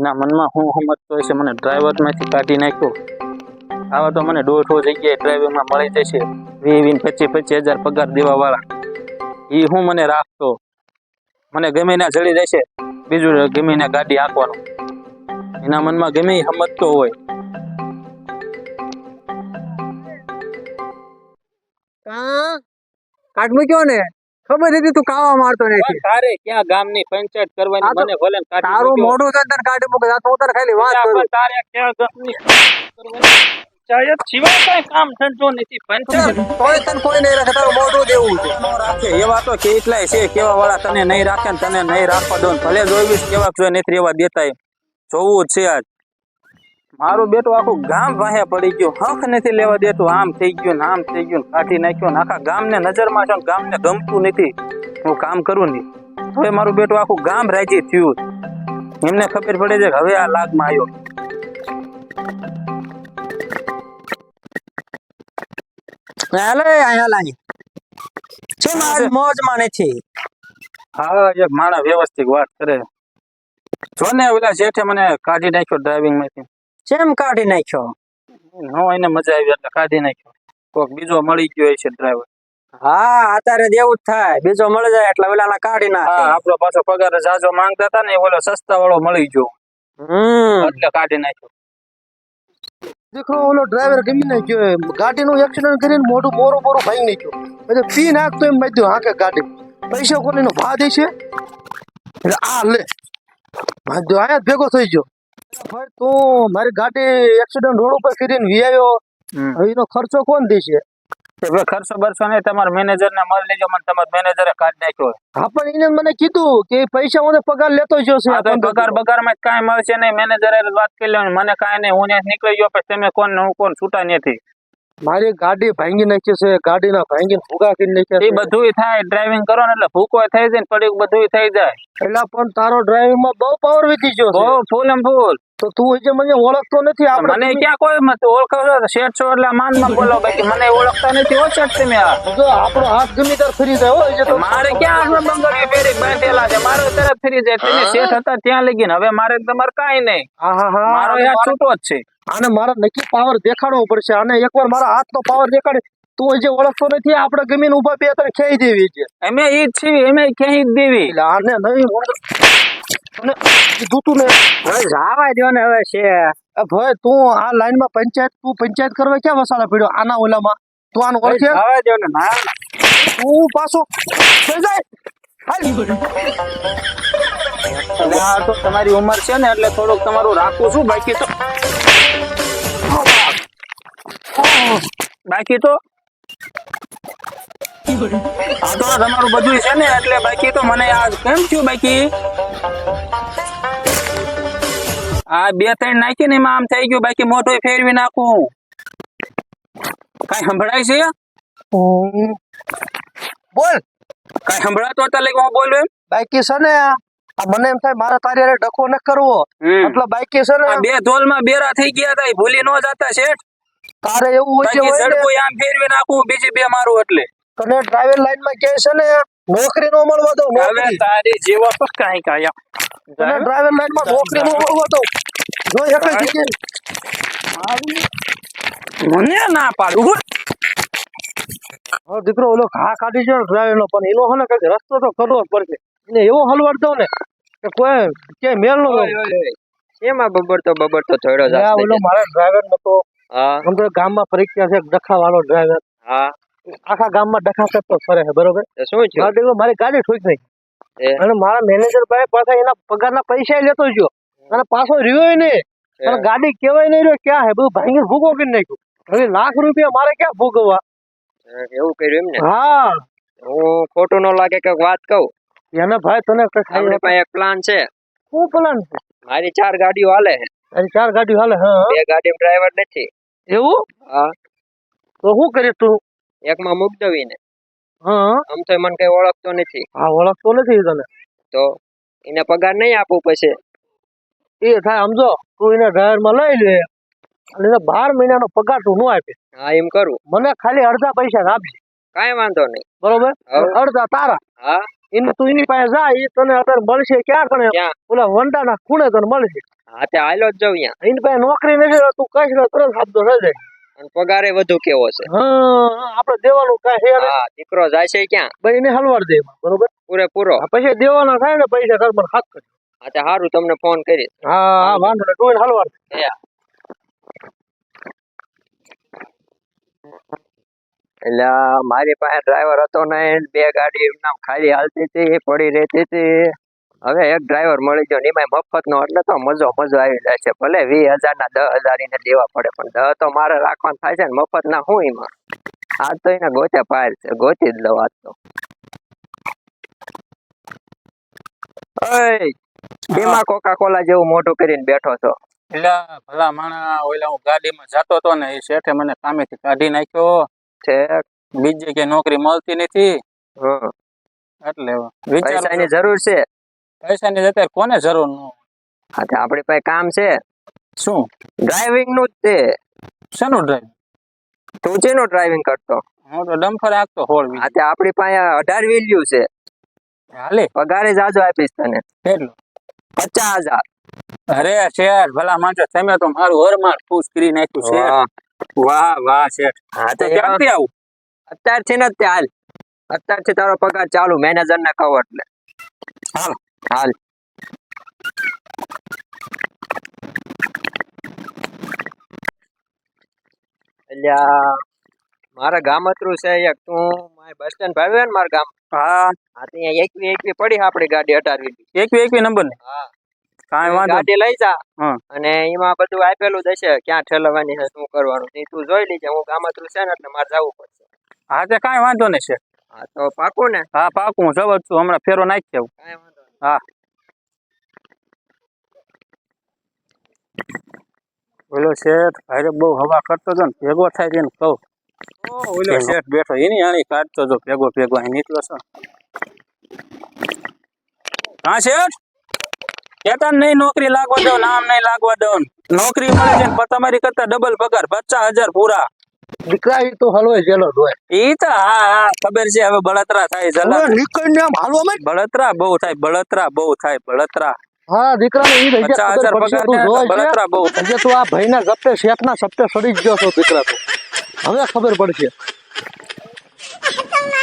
એના મનમાં હું સમજતો હશે મને ડ્રાઈવરમાંથી કાઢી નાખ્યો. આવા તો મને દોઢો જગ્યાએ ડ્રાઈવરમાં મળી જશે. વીસ વીસ, પચીસ પચીસ હજાર પગાર દેવા વાળા એ હું મને રાખતો. મને ગમે ના જડી જશે, બીજું ગમે ને ગાડી હાંકવાનું. એના મનમાં ગમે સમજતો હોય. કાઢ મૂક્યો ને? ખબર હતી તું કાવા મારતો નથી. તારે ક્યાં ગામની પંચાયત કરવાની? મને ભલે તારું મોઢું છે તને કાઢી મૂકે તો તારે ખાલી વાત કરું. તારે ક્યાં ગામની પંચાયત સિવાય કઈ કામ ધંધો નથી. પંચાયત તોય તને કોઈ નહીં રાખે. તારું મોઢું દેવું છે. ન રાખે. એવા તો કેટલાય છે. કેવા વાળા તને નહીં રાખે ને તને નહીં રાખવા દો ભલે જોઈશ કેવા જોઈએ નથી રહેવા દેતા જોવું જ છે આજ. મારું બેટું આખું ગામ વાહે પડી ગયો. હક નથી લેવા દેતું. આમ થઈ ગયો ને આમ થઈ ગયો કાઢી નાખ્યો ને આખા ગામને નજરમાં છો ગામને ગમતું નથી. હું કામ કરું નહીં હવે મારું બેટું આખું ગામ રાજી થયું. એમને ખબર પડે છે હવે આ લાગમાં આવ્યો. હાલે લાઈ. છે મારી મોજમાં નથી હા એક માણસ વ્યવસ્થિત વાત કરે. જો ને ઓલા શેઠે મને કાઢી નાખ્યો ડ્રાઇવિંગમાંથી. ચેમ કાઢી નાખ્યો. નો એને મજા આવી એટલે કાઢી નાખ્યો. કોક બીજો મળી ગયો છે ડ્રાઈવર હા અત્યારે દેવું જ થાય. બીજો મળી જાય એટલે ઓલાના કાઢી ના નાખે. આપણો પાછો પગાર જાજો માંગતા હતા ને એ ઓલો સસ્તા વાળો મળી ગયો. હમ. એટલે કાઢી નાખ્યો. દેખો ઓલો ડ્રાઈવર ગમી નાખ્યો ગાડીનું એક્સિડન્ટ કરીને મોઢું બોરું બોરું ભાઈ નાખ્યું. પછી પી નાખતો એમ મહત્યો હા કે ગાડી. પૈસા કોને ભા દે છે? એટલે આ લે. બાંધ્યો આયા જ ભેગો થઈ ગયો. તું મારી ગાડી એક્સિડન્ટ રોડ ઉપર કરીને વી આવ્યો એનો ખર્ચો કોણ દેશે? એટલે ખર્ચો બરસો નહીં તમારા મેનેજર ને મળી લેજો મને તમારા મેનેજરે કાઢ નાખ્યો હા પણ એને મને કીધું કે પૈસા હું પગાર લેતો જ આ પગાર બગારમાં કાંઈ મળશે નહીં. મેનેજરે વાત કરી લેવાની. મને કાંઈ નહીં હું નીકળી ગયો પછી તમે કોણ હું કોણ છૂટા નથી મારી ગાડી ભાંગી નાખી છે ગાડીના ભાંગીને ફૂગા કરી નાખ્યા એ બધું થાય ડ્રાઇવિંગ કરો ને એટલે ફૂકો થઈ જાય ને પડી બધુંય થઈ જાય. એટલે પણ તારો ડ્રાઈવિંગમાં બહુ પાવર વીતી ગયો બહુ ફૂલ એમ ફૂલ. તો તું હજી મને ઓળખતો નથી આપણે મને ક્યાં કોઈ મત ઓળખો છો શેઠ છો એટલે માનમાં બોલો બાકી મને ઓળખતા નથી ઓ શેઠ તમે આ. જો આપણો હાથ ગમે તરફ ફરી જાય હો તો મારે ક્યાં આટલો બંગડીઓ પહેરી બેઠેલા છે? મારો તરફ ફરી જાય. તમે શેઠ હતા ત્યાં લગી હવે મારે તમારે કઈ નહીં. હા હા હા. મારો યાદ છૂટો જ છે. આને મારા નક્કી પાવર દેખાડવો પડશે. આને એકવાર મારા હાથનો પાવર દેખાડે તું જે ઓળખતો નથી આપણે ગમીને ઊભા બે ત્રણ ખેઈ દેવી છે. અમે ઈ જ છીએ અમે ખેઈ જ દેવી. એટલે આને નહીં અને કીધું તું ને. હવે જાવા દો ને હવે છે. ભાઈ તું આ લાઈનમાં પંચાયત તું પંચાયત કરવા ક્યાં વસાડા પડ્યો? આના ઓલામાં. તું આને ઓળખે? જાવા દો ને ના. તું પાછો થઈ જાય. હાલ. એટલે આ તો તમારી ઉંમર છે ને એટલે થોડુંક તમારું રાખું છું બાકી તો? બાકી તો? આ તો તમારું બધું છે ને એટલે બાકી તો મને આ કેમ થયું બાકી? આ બે ત્રણ નાખી ને એમાં આમ થઈ ગયું બાકી મોટો ફેરવી નાખું. કઈ સંભળાય છે? બોલ. કઈ સંભળાતો હતા લઈ હું બોલું બાકી છે ને મને એમ થાય મારે તારે ડખો ન કરવો. એટલે બાકી છે ને બે બે ધોલમાં બેરા થઈ ગયા હતા ભૂલી ન જતા શેઠ. તારે એવું હોય છે ઝડપું આમ ફેરવી નાખું બીજી બે મારું એટલે. તને ડ્રાઈવર લાઈનમાં કે છે ને નોકરી નો મળવા દઉં હવે તારી જેવો તો કાંઈ કાંઈ તને ડ્રાઈવર લાઈનમાં નોકરી નો મળવા દઉં. જો એક જ જગ્યાએ મને ના પાડું. દીકરો ઓલો ઘા કાઢી છે ડ્રાઈવર નો પણ એનો હે ને કંઈક રસ્તો તો કરવો જ પડશે. એવો હલવાડ દઉં ને કોઈ કે મેલ નો એમાં બબડતો બબડતો થોડો આ ઓલો મારા ડ્રાઈવર નતો. હા. આમ ગામમાં પરીક્ષા છે ડખા વાળો ડ્રાઈવર હા. આખા ગામમાં ડખા કરતો ફરે છે બરોબર? શું મારો મારી ગાડી ઠોકી નહીં અને મારા મેનેજર ભાઈ પાછા એના પગારના પૈસા લેતો ગયો. અને પાછો રહ્યો નહીં. અને ગાડી કેવાય નહીં રહ્યો ક્યાં હે બધું ભાંગી ભૂગો કરી નાખ્યું. હવે લાખ રૂપિયા મારે ક્યાં ભોગવવા? એવું કર્યું એમ ને હા. હું ખોટું ન લાગે કે વાત કહું. એને ભાઈ તને કઈ ખાઈ પાસે એક પ્લાન છે. શું પ્લાન છે? મારી ચાર ગાડીઓ હાલે છે. તારી ચાર ગાડી હાલે હા બે ગાડી ડ્રાઈવર નથી. એવું? હા. તો શું કરીશ તું? એકમાં મૂક દવીને હા આમ તો મને કઈ ઓળખતો નથી. હા ઓળખતો નથી તને? તો એને પગાર નહીં આપવું પછી. એ થાય સમજો તું એને ડ્રાઈવર લઈ લે અને એને બાર મહિનાનો પગાર તું ન આપે. હા એમ કરું. મને ખાલી અડધા પૈસા આપજે. કાંઈ વાંધો નહીં. બરોબર? અડધા તારા. હા. એને તું એની પાસે જા એ તને અત્યારે મળશે ક્યાં તને? ઓલા વંડા ના ખૂણે તને મળશે. હા તે હાલો જ જાવ અહીંયા. એની પાસે નોકરી નથી તું કહીશ ને તરત શબ્દો થઈ જાય. અને પગારે વધુ કેવો છે? હા આપણે દેવાનું કાંઈ હા દીકરો જાય છે ક્યાં? ભાઈ એને હલવાડ દે બરોબર? પૂરેપૂરો. પછી દેવાના થાય ને પૈસા ઘર પર હાથ કરી હા તે સારું તમને ફોન કરીશ. હા હા વાંધો નહીં તું હલવાડ દે. એટલે મારી પાસે ડ્રાઈવર હતો ને બે ગાડી એમના ખાલી હાલતી હતી પડી રહેતી હતી. હવે એક ડ્રાઈવર મળી ગયો એમાં મફત નો એટલે તો મજો મજો આવી જાય છે. ભલે વીસ હજાર ના, દસ હજાર એને દેવા પડે, પણ દસ તો મારે રાખવાનું થાય છે ને, મફત ના હું એમાં આ તો એને ગોચે પાર છે ગોચી જ લઉં આજ તો. ધીમા કોકા કોલા જેવું મોટું કરીને બેઠો છો. એટલે ભલા માણા ઓલા હું ગાડીમાં જતો હતો ને, એ શેઠે મને કામેથી કાઢી નાખ્યો. છે. બીજી કે નોકરી મળતી નથી. એટલે પૈસાની જરૂર છે. પૈસાની અત્યારે કોને જરૂર ન? હા આપણી પાસે કામ છે. શું? ડ્રાઇવિંગનું જ છે. શેનું ડ્રાઈવિંગ તું ચેનું ડ્રાઇવિંગ કરતો? હું તો ડમ્ફર આપતો હોળ આજે આપણી પાસે અઢાર વેલ્યુ છે. હાલે? પગારે જાજો આપીશ તને. કેટલું? પચાસ હજાર. અરે શેર ભલા માણસો તમે તો મારું હરમાળ ખુશ કરી નાખ્યું છે. વાહ. વાહ શેઠ હા તો ક્યાંથી આવું? અત્યારથી ને તે હાલ. અત્યારથી તારો પગાર ચાલુ મેનેજર ને કહો એટલે હાલ. હાલ. અલ્યા મારા ગામતરું છે એક તું મારે બસ સ્ટેન્ડ ભાવ્યો ને મારા ગામ હા. હા તો એકવી એકવી પડી આપણી ગાડી અઢારવી એકવી એકવી નંબર ને હા. કાંઈ વાંધો ગાડી લઈ જા. અને એમાં બધું આપેલું ક્યાં ઠેલવવાની છે શું કરવાનું. છે. તું જોઈ લેજે હું ગામતરું છે ને એટલે મારે જવું પડશે. હા તે કાંઈ વાંધો નહીં શેઠ હા તો પાકું ને? હા પાકું હું જવું છું હમણાં ફેરો નાખી આવું. કાંઈ વાંધો હા. ઓલો શેઠ ભાઈ બહુ હવા કરતો હતો ને ભેગો થાય તેને કહું. ઓલો શેઠ બેઠો એની આણી કાઢતો જો ભેગો ભેગો અહીં નીકળો છો. હા શેઠ? કેતા નહીં નોકરી લાગવા દો નામ નહીં લાગવા દો. નોકરી મળે છે પણ તમારી કરતા ડબલ પગાર પચાસ હજાર પૂરા. દીકરા તો હલવે જેલો હોય. ઈ તો હા હા ખબર છે હવે બળતરા થાય જલા હવે નીકળીને હાલવા માંડ. બળતરા બહુ થાય બળતરા બહુ થાય બળતરા. હા દીકરાને ઈ રહી પચાસ હજાર પગાર બળતરા બહુ જે તું આ ભાઈના ગપ્પે શેઠના સપ્તે સડી ગયો છો દીકરા તું. હવે ખબર પડશે.